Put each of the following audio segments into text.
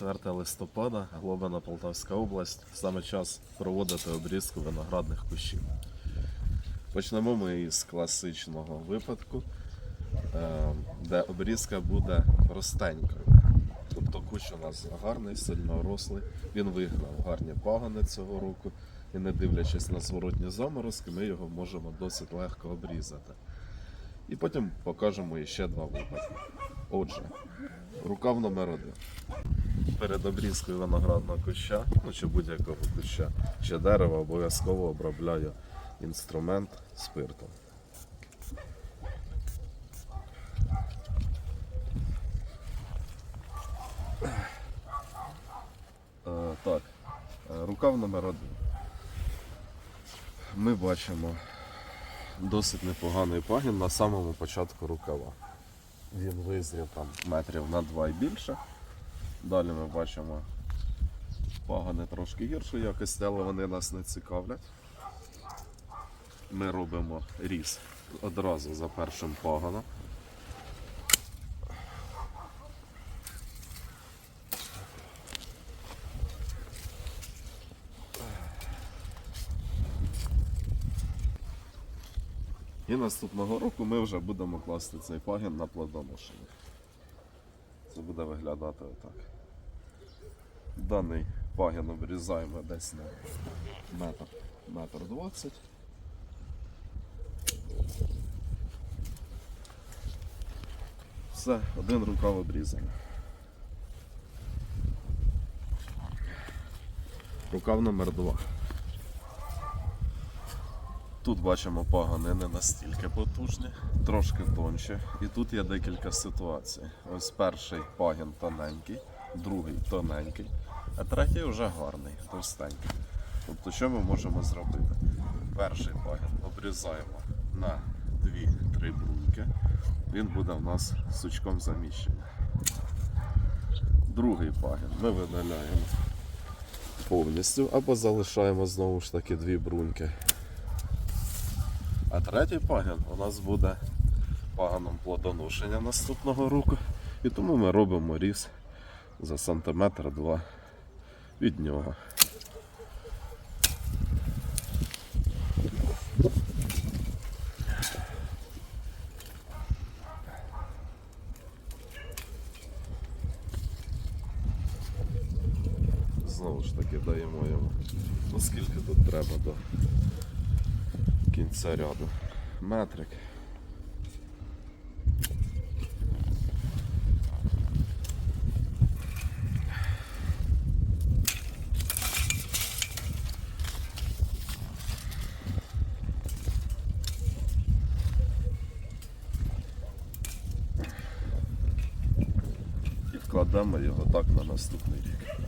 4 листопада, Глобина Полтавська область. Саме час проводити обрізку виноградних кущів. Почнемо ми із класичного випадку, е, де обрізка буде простенькою. Тобто кущ у нас гарний, сильно рослий. Він вигнав гарні пагони цього року. І не дивлячись на зворотні заморозки, ми його можемо досить легко обрізати. І потім покажемо ще два випадки. Отже, рукав номер один. Перед обрізкою виноградного куща, ну чи будь-якого куща, чи дерева, обов'язково обробляю інструмент спиртом. Е, так, е, рукав номер один. Ми бачимо досить непоганий пагін на самому початку рукава. Він визрів там метрів на два і більше. Далі ми бачимо пагони трошки гіршої якості, але вони нас не цікавлять. Ми робимо різ одразу за першим пагоном. І наступного року ми вже будемо класти цей пагін на плодоношення. Це буде виглядати отак. Даний пагін обрізаємо десь на метр, метр двадцять. Все, один рукав обрізаний. Рукав номер два. Тут бачимо пагони не настільки потужні, трошки тонші. І тут є декілька ситуацій. Ось перший пагін тоненький, другий тоненький, а третій вже гарний, товстенький. Тобто, що ми можемо зробити? Перший пагін обрізаємо на 2-3 бруньки. Він буде в нас сучком заміщений. Другий пагін ми видаляємо повністю або залишаємо знову ж таки дві бруньки. А третій пагін у нас буде паганом плодоношення наступного року. І тому ми робимо різ за сантиметр два від нього. Знову ж таки даємо йому, ну скільки тут треба до кінця ряду. Метрик. І вкладемо його так на наступний рік.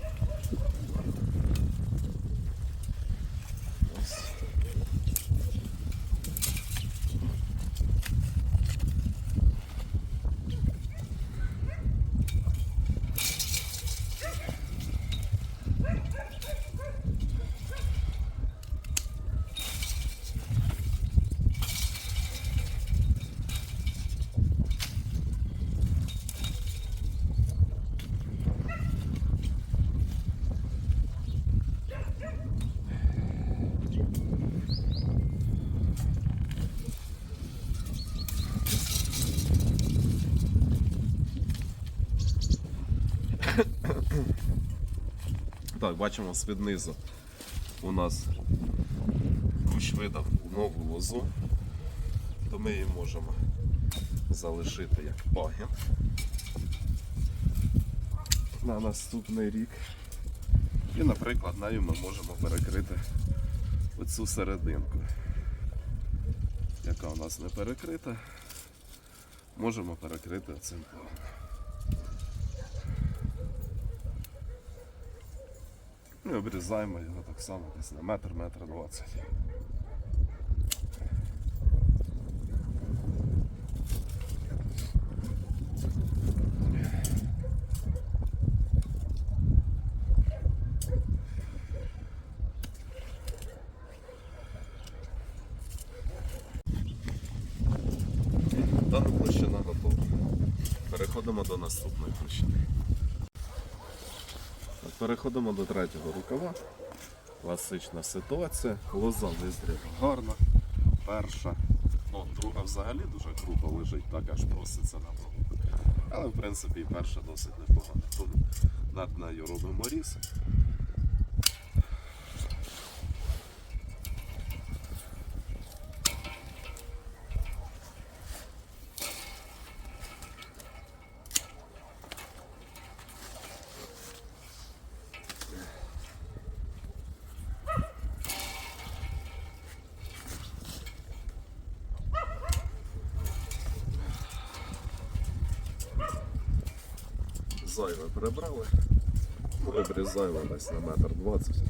Ось. Так, бачимо з низу у нас кущ видав нову лозу, то ми її можемо залишити як пагін на наступний рік. І, наприклад, нею ми можемо перекрити оцю серединку, яка у нас не перекрита, можемо перекрити цим пагоном. І обрізаємо його так само десь на метр, метр двадцять. Дана площина готова. Переходимо до наступної площини. Переходимо до третього рукава. Класична ситуація. Лоза визріла гарна. Перша. Ну, друга взагалі дуже круто лежить, так аж проситься на пробу. Але в принципі перша досить непогана. Над нею робимо різ. Зайве прибрали. Обрізаємо десь на метр двадцять,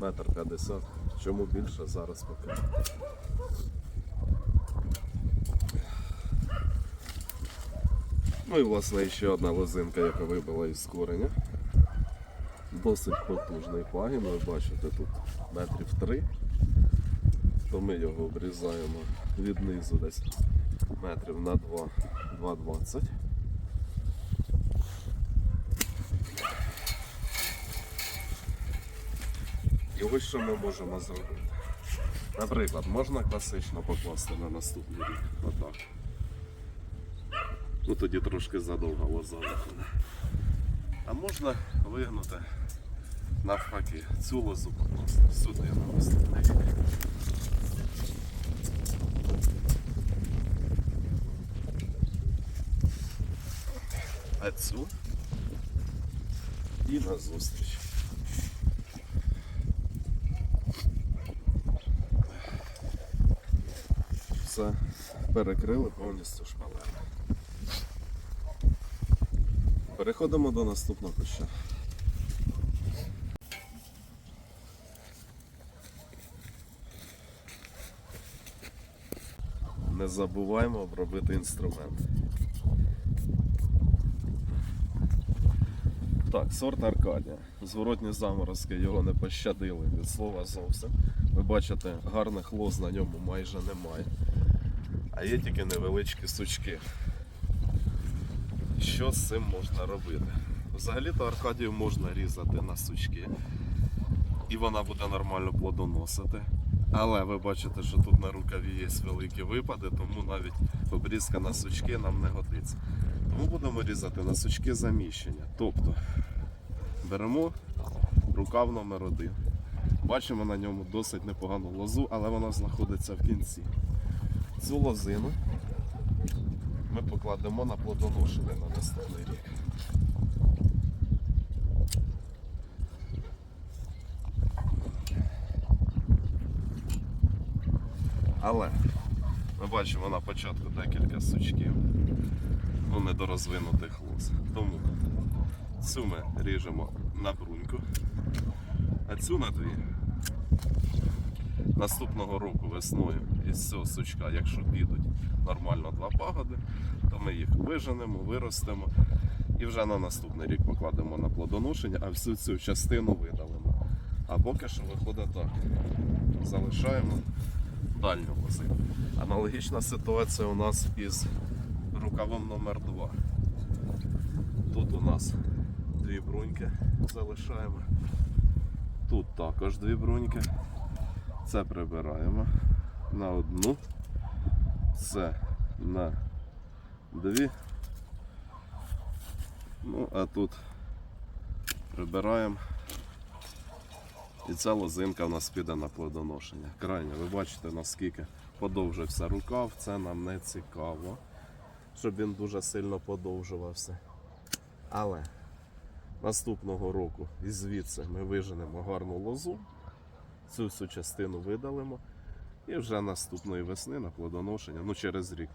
метр п'ятдесят. Чому більше зараз покажу. Ну і власне ще одна лозинка, яка вибила із кореня. Досить потужний пагін, ви бачите тут метрів три. То ми його обрізаємо від низу десь метрів на 2, І ось що ми можемо зробити. Наприклад, можна класично покласти на наступний рік. Отак. Ну тоді трошки задовго лоза виходить. А можна вигнути навпаки цю лозу покласти сюди на наступний рік. А цю і на Все перекрили повністю шпалером. Переходимо до наступного куща. Не забуваємо обробити інструмент. Так, сорт Аркадія. Зворотні заморозки його не пощадили від слова зовсім. Ви бачите, гарних лоз на ньому майже немає. А є тільки невеличкі сучки. Що з цим можна робити? Взагалі-то Аркадію можна різати на сучки. І вона буде нормально плодоносити. Але ви бачите, що тут на рукаві є великі випади, тому навіть обрізка на сучки нам не годиться. Тому будемо різати на сучки заміщення. Тобто беремо рукав номер один. Бачимо на ньому досить непогану лозу, але вона знаходиться в кінці. Цю лозину ми покладемо на плодоношення на наступний рік. Але ми бачимо на початку декілька сучків, ну недорозвинутих лоз. Тому цю ми ріжемо на бруньку, а цю на дві. Наступного року весною із цього сучка, якщо підуть нормально два пагоди, то ми їх виженемо, виростемо і вже на наступний рік покладемо на плодоношення, а всю цю частину видалимо. А поки що виходить так. Залишаємо дальню лозину. Аналогічна ситуація у нас із рукавом номер 2 Тут у нас дві бруньки залишаємо. Тут також дві бруньки. Це прибираємо на одну, це на дві. Ну, а тут прибираємо. І ця лозинка в нас піде на плодоношення. Крайня, ви бачите, наскільки подовжився рукав, це нам не цікаво, щоб він дуже сильно подовжувався. Але наступного року і звідси ми виженемо гарну лозу, цю всю частину видалимо і вже наступної весни на плодоношення, ну через рік,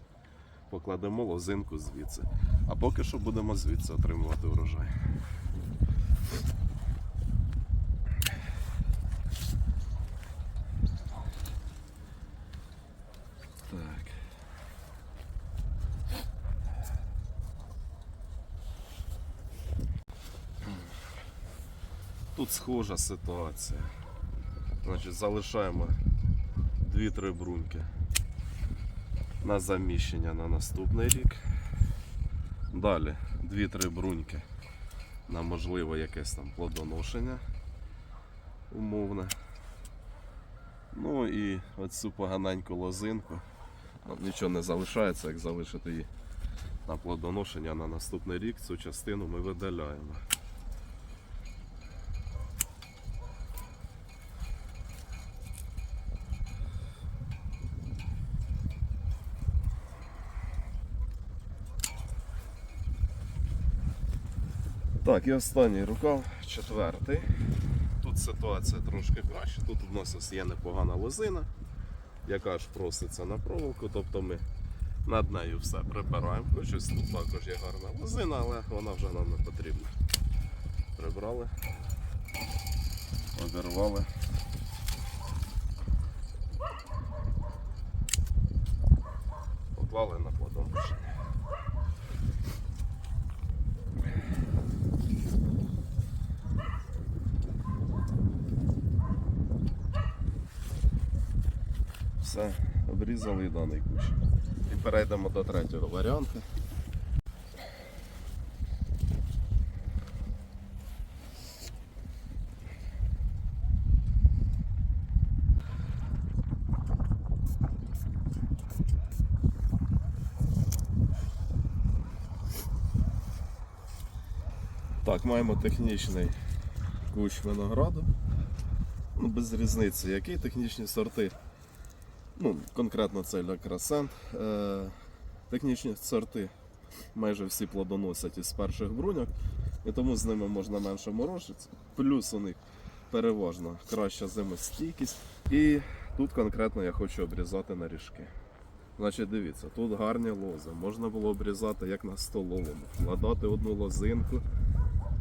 покладемо лозинку звідси. А поки що будемо звідси отримувати урожай. Так. Тут схожа ситуація. Значить, залишаємо 2-3 бруньки на заміщення на наступний рік. Далі 2-3 бруньки на можливо якесь там плодоношення умовне. Ну і оцю поганеньку лозинку. Нам нічого не залишається, як залишити її на плодоношення на наступний рік. Цю частину ми видаляємо. Так, і останній рукав, четвертий. Тут ситуація трошки краще. Тут у нас є непогана лозина, яка ж проситься на проволоку, тобто ми над нею все прибираємо. Хоч ось тут також є гарна лозина, але вона вже нам не потрібна. Прибрали, обірвали. Поклали на плодоношення. Все, обрізали даний кущ. І перейдемо до третього варіанту. Так, маємо технічний кущ винограду. Ну, без різниці, які технічні сорти. Ну, конкретно це Ля Красент. Е, технічні сорти майже всі плодоносять із перших бруньок, і тому з ними можна менше морочитися. Плюс у них переважно краща зимостійкість. І тут конкретно я хочу обрізати на ріжки. Значить, дивіться, тут гарні лози. Можна було обрізати як на столовому, вкладати одну лозинку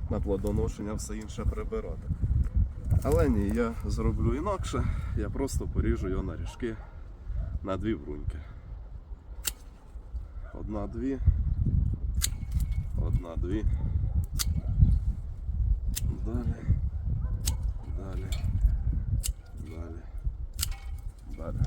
на плодоношення, все інше прибирати. Але ні, я зроблю інакше, я просто поріжу його на ріжки на дві бруньки. Одна, дві. Одна, дві. Далі. Далі. Далі. Далі.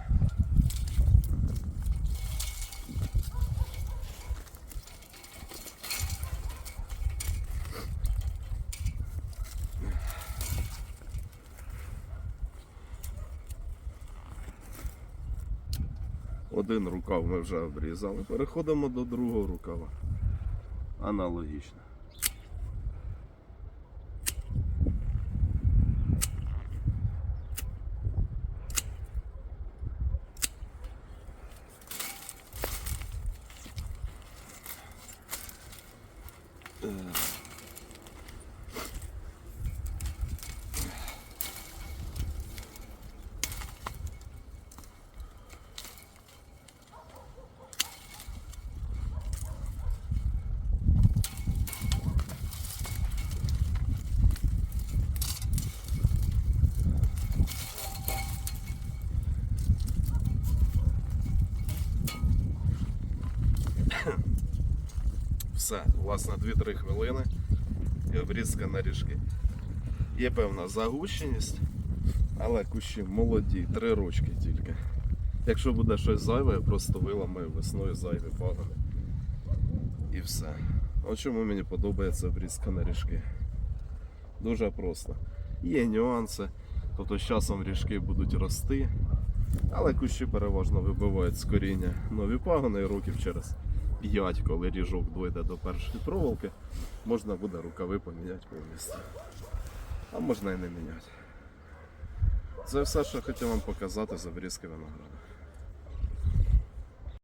Один рукав ми вже обрізали. Переходимо до другого рукава. Аналогічно. Все, власне, 2-3 хвилини і обрізка на ріжки. Є певна загущеність, але кущі молоді, три ручки тільки. Якщо буде щось зайве, я просто виламаю весною зайві пагони. І все. От чому мені подобається обрізка на ріжки. Дуже просто. Є нюанси, тобто з часом ріжки будуть рости, але кущі переважно вибивають з коріння нові пагони і років через 5, коли ріжок дойде до першої проволоки, можна буде рукави поміняти повністю. А можна і не міняти. Це все, що хотів вам показати за обрізки винограду.